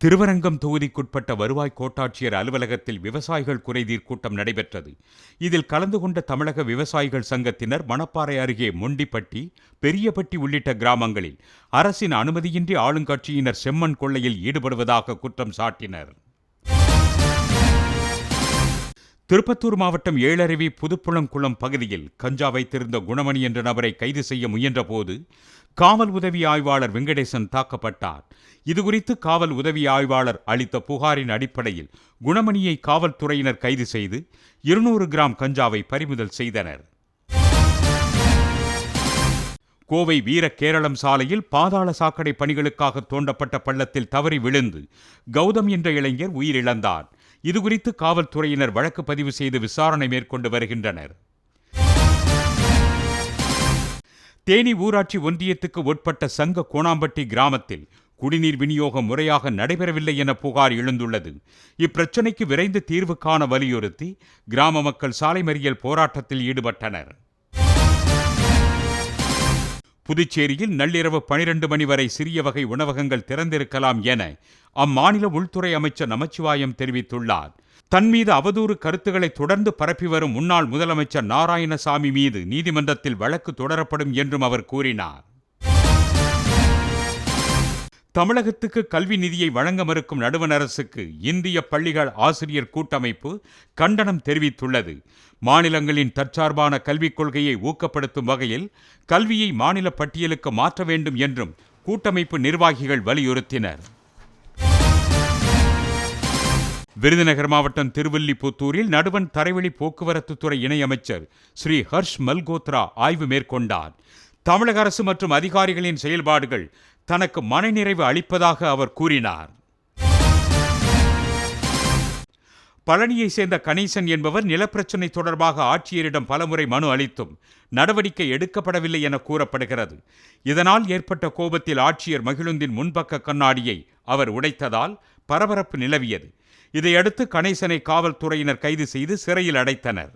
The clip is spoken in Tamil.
திருவரங்கம் தொகுதிக்குட்பட்ட வருவாய் கோட்டாட்சியர் அலுவலகத்தில் விவசாயிகள் குறைதீர் கூட்டம் நடைபெற்றது. இதில் கலந்து கொண்ட தமிழக விவசாயிகள் சங்கத்தினர் மணப்பாறை அருகே மொண்டிப்பட்டி பெரியப்பட்டி உள்ளிட்ட கிராமங்களில் அரசின் அனுமதியின்றி ஆளுங்கட்சியினர் செம்மண் கொள்ளையில் ஈடுபடுவதாக குற்றம் சாட்டினர். திருப்பத்தூர் மாவட்டம் ஏழருவி புதுப்புளங்குளம் பகுதியில் கஞ்சா வைத்திருந்த குணமணி என்ற நபரை கைது செய்ய முயன்றபோது காவல் உதவி ஆய்வாளர் வெங்கடேசன் தாக்கப்பட்டார். இதுகுறித்து காவல் உதவி ஆய்வாளர் அளித்த புகாரின் அடிப்படையில் குணமணியை காவல்துறையினர் கைது செய்து இருநூறு கிராம் கஞ்சாவை பறிமுதல் செய்தனர். கோவை வீர கேரளம் சாலையில் பாதாள சாக்கடை பணிகளுக்காக தோண்டப்பட்ட பள்ளத்தில் தவறி விழுந்து கௌதம் என்ற இளைஞர் உயிரிழந்தார். இதுகுறித்து காவல்துறையினர் வழக்கு பதிவு செய்து விசாரணை மேற்கொண்டு வருகின்றனர். தேனி ஊராட்சி ஒன்றியத்துக்கு உட்பட்ட சங்க கோணாம்பட்டி கிராமத்தில் குடிநீர் விநியோகம் முறையாக நடைபெறவில்லை என புகார் எழுந்துள்ளது. இப்பிரச்சினைக்கு விரைந்து தீர்வு காண வலியுறுத்தி கிராம மக்கள் சாலை மறியல் போராட்டத்தில் ஈடுபட்டனர். புதுச்சேரியில் நள்ளிரவு பனிரெண்டு மணி வரை சிறிய வகை உணவகங்கள் திறந்திருக்கலாம் என அம்மாநில உள்துறை அமைச்சர் நமச்சிவாயம் தெரிவித்துள்ளார். தன் மீது அவதூறு கருத்துக்களை தொடர்ந்து பரப்பி வரும் முன்னாள் முதலமைச்சர் நாராயணசாமி மீது நீதிமன்றத்தில் வழக்கு தொடரப்படும் என்றும் அவர் கூறினார். தமிழகத்துக்கு கல்வி நிதியை வழங்க மறுக்கும் நடுவண் அரசுக்கு இந்திய பள்ளிகள் ஆசிரியர் கூட்டமைப்பு கண்டனம் தெரிவித்துள்ளது. மாநிலங்களின் தற்சார்பான கல்விக் கொள்கையை ஊக்கப்படுத்தும் வகையில் கல்வியை மாநில பட்டியலுக்கு மாற்ற வேண்டும் என்றும் கூட்டமைப்பு நிர்வாகிகள் வலியுறுத்தினர். விருதுநகர் மாவட்டம் திருவல்லிபுத்தூரில் நடுவண் தரைவழி போக்குவரத்து துறை இணையமைச்சர் ஸ்ரீ ஹர்ஷ் மல்கோத்ரா ஆய்வு மேற்கொண்டார். தமிழக அரசு மற்றும் அதிகாரிகளின் செயல்பாடுகள் தனக்கு மனநிறைவு அளிப்பதாக அவர் கூறினார். பழனியை சேர்ந்த கணேசன் என்பவர் நிலப்பிரச்சினை தொடர்பாக ஆட்சியரிடம் பலமுறை மனு அளித்தும் நடவடிக்கை எடுக்கப்படவில்லை என கூறப்படுகிறது. இதனால் ஏற்பட்ட கோபத்தில் ஆட்சியர் மகிழுந்தின் முன்பக்க கண்ணாடியை அவர் உடைத்ததால் பரபரப்பு நிலவியது. இதையடுத்து கணேசனை காவல்துறையினர் கைது செய்து சிறையில் அடைத்தனர்.